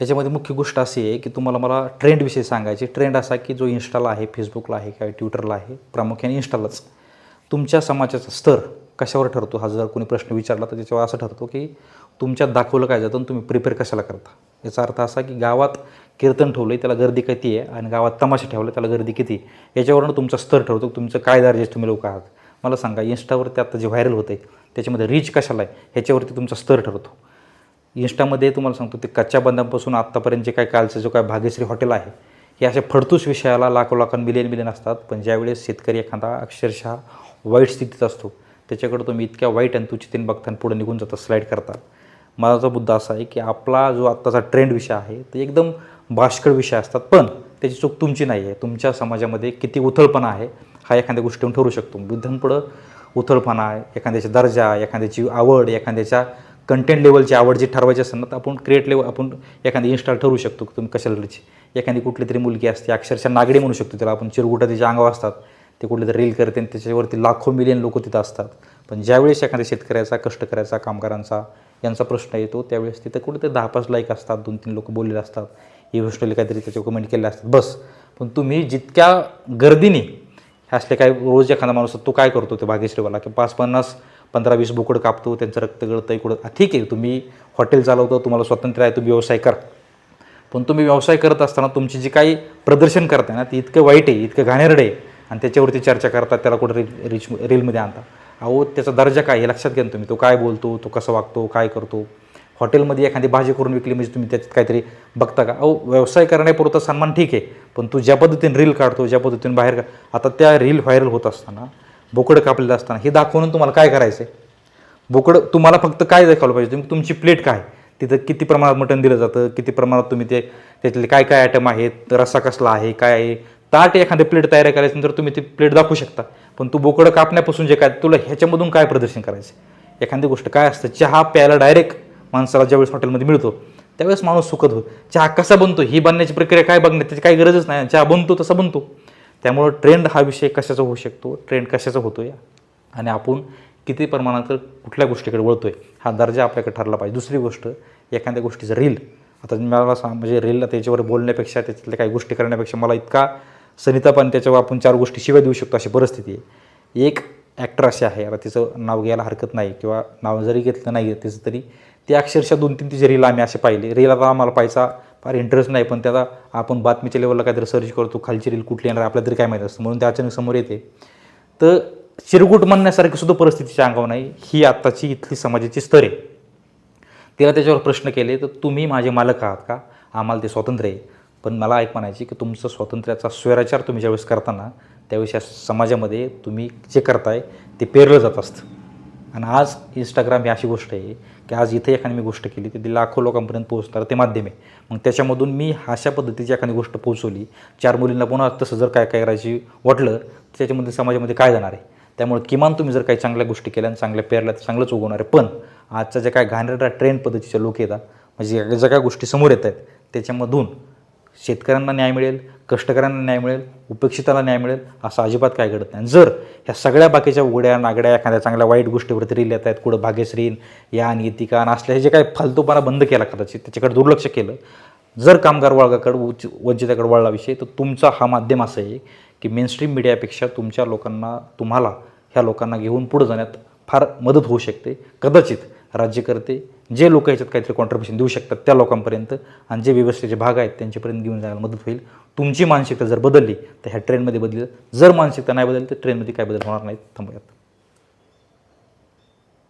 ह्याच्यामध्ये मुख्य गोष्ट अशी आहे की तुम्हाला मला ट्रेंडविषयी सांगायची. ट्रेंड असा की जो इन्स्टाला आहे फेसबुकला आहे किंवा ट्विटरला आहे प्रामुख्याने इन्स्टालाच तुमच्या समाजाचा स्तर कशावर ठरतो? हा जर कोणी प्रश्न विचारला तर त्याच्यावर असं ठरतो की तुमच्यात दाखवलं काय जातं आणि तुम्ही प्रिपेअर कशाला करता? याचा अर्थ असा की गावात कीर्तन ठेवलं त्याला गर्दी किती आहे आणि गावात तमाशा ठेवला त्याला गर्दी किती आहे? याच्यावरून तुमचा स्तर ठरतो तुमचं काय दर्जाचे तुम्ही लोक आहात. मला सांगा इन्स्टावरती आता जे व्हायरल होतं आहे त्याच्यामध्ये रीच कशाला आहे? ह्याच्यावरती तुमचा स्तर ठरतो. इंस्टामध्ये तुम्हाला सांगतो ते कच्च्या बंदापासून आत्तापर्यंत जे काय कालचं जो काय भाग्यश्री हॉटेल आहे हे अशा फडतूस विषयाला लाखो लाखां मिलियन मिलियन असतात. पण ज्यावेळेस शेतकरी एखादा अक्षरशः वाईट स्थितीत असतो त्याच्याकडे तुम्ही इतक्या वाईट आणि तुचितीन बघताना पुढे निघून जाता स्लाईड करता. माझा मुद्दा असा आहे की आपला जो आत्ताचा ट्रेंड विषय आहे तो एकदम भाष्कळ विषय असतात. पण त्याची चूक तुमची नाही आहे. तुमच्या समाजामध्ये किती उथळपणा आहे हा एखाद्या गोष्टीवर ठरू शकतो. बुद्धांपुढं उथळपणा आहे. एखाद्याचा दर्जा एखाद्याची आवड एखाद्याच्या कंटेंट लेवलची आवड जी ठरवायची असेल ना तर आपण क्रिएट लेवल आपण एखादी इन्स्टॉल ठरवू शकतो की तुम्ही कशाला एखादी कुठली तरी मुलगी असते अक्षरशः नागडी म्हणू शकतो त्याला आपण चिरगुटा तिच्या अंगावर असतात ते कुठले तरी रील करते आणि त्याच्यावरती लाखो मिलियन लोक तिथं असतात. पण ज्यावेळेस एखाद्या शेतकऱ्याचा कष्टकऱ्याचा कामगारांचा यांचा प्रश्न येतो त्यावेळेस तिथं कुठेतरी दहा पाच लाईक असतात दोन तीन लोक बोललेले असतात ही गोष्टीला काहीतरी त्याच्यावर कमेंट केले असतात. बस. पण तुम्ही जितक्या गर्दीने असले काय रोज एखादा माणूस तो काय करतो ते भाग्यश्रीवाला की पाच पन्नास पंधरा वीस बोकड कापतो त्यांचं रक्त गळतं इकडं ठीक आहे तुम्ही हॉटेल चालवतो तुम्हाला स्वातंत्र्य आहे तुम्ही व्यवसाय करा. पण तुम्ही व्यवसाय करत असताना तुमची जी काही प्रदर्शन करताय ना ती इतकं वाईट आहे इतकं घाणेरडं आहे आणि त्याच्यावरती चर्चा करतात त्याला कुठं रील रीच रीलमध्ये आणता अहो त्याचा दर्जा काय हे लक्षात घ्या तुम्ही. तो काय बोलतो तो कसा वागतो काय करतो? हॉटेलमध्ये एखादी भाजी करून विकली म्हणजे तुम्ही त्याच्यात काहीतरी बघता का? अहो व्यवसाय करण्यापुरता सन्मान ठीक आहे पण तू ज्या पद्धतीने रील काढतो ज्या पद्धतीने बाहेर का आता त्या रील व्हायरल होत असताना बोकडं कापलेलं असताना हे दाखवून तुम्हाला काय करायचं आहे बोकडं तुम्हाला फक्त काय दाखवलं पाहिजे? तुम्ही तुमची प्लेट काय? तिथं किती प्रमाणात मटण दिलं जातं? किती प्रमाणात तुम्ही ते त्यातले काय काय आयटम आहेत? रस्सा कसला आहे? काय आहे? ताट एखादी प्लेट तयार करायची नंतर तुम्ही ती प्लेट दाखवू शकता. पण तू बोकडं कापण्यापासून जे काय तुला ह्याच्यामधून काय प्रदर्शन करायचं एखादी गोष्ट काय असतं? चहा प्यायला डायरेक्ट माणसाला ज्यावेळेस हॉटेलमध्ये मिळतो त्यावेळेस माणूस सुखद होतो. चहा कसा बनतो? ही बनण्याची प्रक्रिया काय बघण्यात त्याची काही गरजच नाही. चहा बनतो तसा बनतो. त्यामुळं ट्रेंड हा विषय कशाचा होऊ शकतो? ट्रेंड कशाचा होतो या आणि आपण किती प्रमाणात कुठल्या गोष्टीकडे वळतो आहे हा दर्जा आपल्याकडे ठरला पाहिजे. दुसरी गोष्ट एखाद्या गोष्टीचं रील आता मला सांग म्हणजे रीलला त्याच्यावर बोलण्यापेक्षा त्याच्यातल्या काही गोष्टी करण्यापेक्षा मला इतका सनितापण त्याच्यावर आपण चार गोष्टी शिवाय देऊ शकतो अशी परिस्थिती आहे. एक ॲक्टर असे आहे आता तिचं नाव घ्यायला हरकत नाही किंवा नाव जरी घेतलं नाही तिचं तरी ते अक्षरशः दोन तीन तिचे रील आम्ही असे पाहिले. रील आता आम्हाला पाहायचा फार इंटरेस्ट नाही पण त्याचा आपण बातमीच्या लेवलला काहीतरी सर्च करतो खालची रील कुठली येणार आपल्याला तरी काय माहीत असतं म्हणून ते अचानक समोर येते. तर शिरगुट म्हणण्यासारखी सुद्धा परिस्थितीच्या अंगावर नाही ही आत्ताची इथली समाजाची स्तर आहे. तिला त्याच्यावर प्रश्न केले तर तुम्ही माझे मालक आहात का? आम्हाला ते स्वातंत्र्य आहे. पण मला एक म्हणायची की तुमचं स्वातंत्र्याचा स्वैराचार तुम्ही ज्यावेळेस करताना त्यावेळेस या समाजामध्ये तुम्ही जे करताय ते पेरलं जात असतं. आणि आज इंस्टाग्राम ही अशी गोष्ट आहे की आज इथे एखादी मी गोष्ट केली तर ती लाखो लोकांपर्यंत पोहोचणार ते माध्यम आहे. मग त्याच्यामधून मी अशा पद्धतीची एखादी गोष्ट पोहोचवली चार मुलींना पुन्हा तसं जर काय काय करायची वाटलं तर त्याच्यामध्ये समाजामध्ये काय जाणार आहे? त्यामुळे किमान तुम्ही जर काही चांगल्या गोष्टी केल्या आणि चांगल्या पेरल्या तर चांगलंच उगवणार आहे. पण आजच्या ज्या काय घाणेरड्या ट्रेंड पद्धतीचे लोक येतात म्हणजे ज्या काय गोष्टी समोर येत आहेत त्याच्यामधून शेतकऱ्यांना न्याय मिळेल कष्टकऱ्यांना न्याय मिळेल उपेक्षिताला न्याय मिळेल असं अजिबात काय घडत नाही. जर ह्या सगळ्या बाकीच्या उघड्या नागड्या एखाद्या चांगल्या वाईट गोष्टीवरती रील येत आहेत कुठं भाग्यश्रीन या नीतिका आणि असल्या हे जे काय फालतूपणा बंद केला कदाचित त्याच्याकडे दुर्लक्ष केलं जर कामगार वर्गाकडं उच वंचिताकडे वळला विषय तर तुमचा हा माध्यम असं आहे की मेनस्ट्रीम मीडियापेक्षा तुमच्या लोकांना तुम्हाला ह्या लोकांना घेऊन पुढं जाण्यात फार मदत होऊ शकते. कदाचित राज्यकर्ते जे लोक याच्यात काहीतरी कॉन्ट्रीब्युशन देऊ शकतात त्या लोकांपर्यंत आणि जे व्यवस्थेचे भाग आहेत त्यांच्यापर्यंत घेऊन जायला मदत होईल. तुमची मानसिकता जर बदलली तर ह्या ट्रेनमध्ये बदलेल जर मानसिकता नाही बदलली तर ट्रेनमध्ये काय बदल होणार नाहीत? थांबूयात.